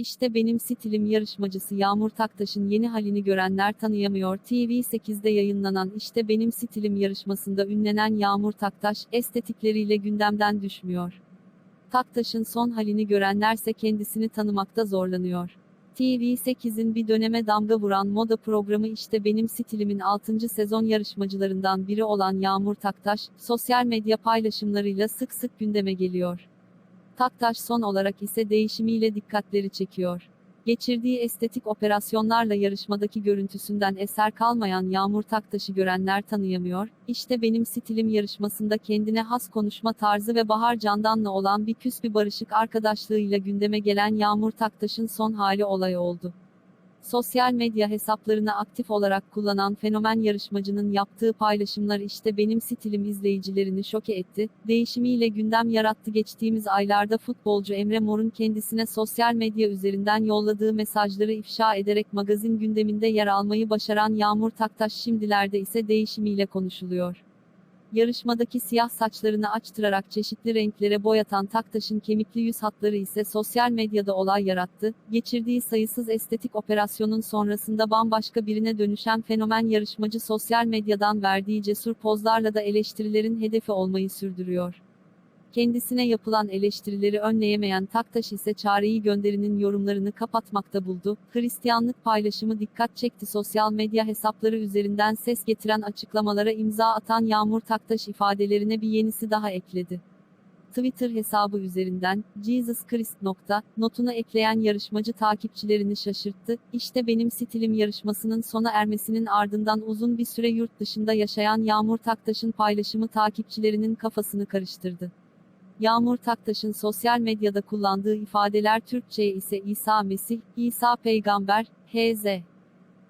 İşte benim stilim yarışmacısı Yağmur Taktaş'ın yeni halini görenler tanıyamıyor. TV8'de yayınlanan İşte Benim Stilim yarışmasında ünlenen Yağmur Taktaş, estetikleriyle gündemden düşmüyor. Taktaş'ın son halini görenlerse kendisini tanımakta zorlanıyor. TV8'in bir döneme damga vuran moda programı İşte Benim Stilimin 6. sezon yarışmacılarından biri olan Yağmur Taktaş, sosyal medya paylaşımlarıyla sık sık gündeme geliyor. Taktaş son olarak ise değişimiyle dikkatleri çekiyor. Geçirdiği estetik operasyonlarla yarışmadaki görüntüsünden eser kalmayan Yağmur Taktaş'ı görenler tanıyamıyor, İşte benim stilim yarışmasında kendine has konuşma tarzı ve Bahar Candan'la olan bir küs bir barışık arkadaşlığıyla gündeme gelen Yağmur Taktaş'ın son hali olay oldu. Sosyal medya hesaplarını aktif olarak kullanan fenomen yarışmacının yaptığı paylaşımlar işte benim stilim izleyicilerini şoke etti. Değişimiyle gündem yarattı geçtiğimiz aylarda futbolcu Emre Mor'un kendisine sosyal medya üzerinden yolladığı mesajları ifşa ederek magazin gündeminde yer almayı başaran Yağmur Taktaş şimdilerde ise değişimiyle konuşuluyor. Yarışmadaki siyah saçlarını açtırarak çeşitli renklere boyatan Taktaş'ın kemikli yüz hatları ise sosyal medyada olay yarattı. Geçirdiği sayısız estetik operasyonun sonrasında bambaşka birine dönüşen fenomen yarışmacı sosyal medyadan verdiği cesur pozlarla da eleştirilerin hedefi olmayı sürdürüyor. Kendisine yapılan eleştirileri önleyemeyen Taktaş ise çareyi gönderinin yorumlarını kapatmakta buldu. Hristiyanlık paylaşımı dikkat çekti. Sosyal medya hesapları üzerinden ses getiren açıklamalara imza atan Yağmur Taktaş ifadelerine bir yenisi daha ekledi. Twitter hesabı üzerinden Jesus Christ nokta notunu ekleyen yarışmacı takipçilerini şaşırttı. İşte benim stilim yarışmasının sona ermesinin ardından uzun bir süre yurt dışında yaşayan Yağmur Taktaş'ın paylaşımı takipçilerinin kafasını karıştırdı. Yağmur Taktaş'ın sosyal medyada kullandığı ifadeler Türkçe ise İsa Mesih, İsa Peygamber, H.Z.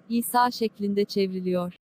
İsa şeklinde çevriliyor.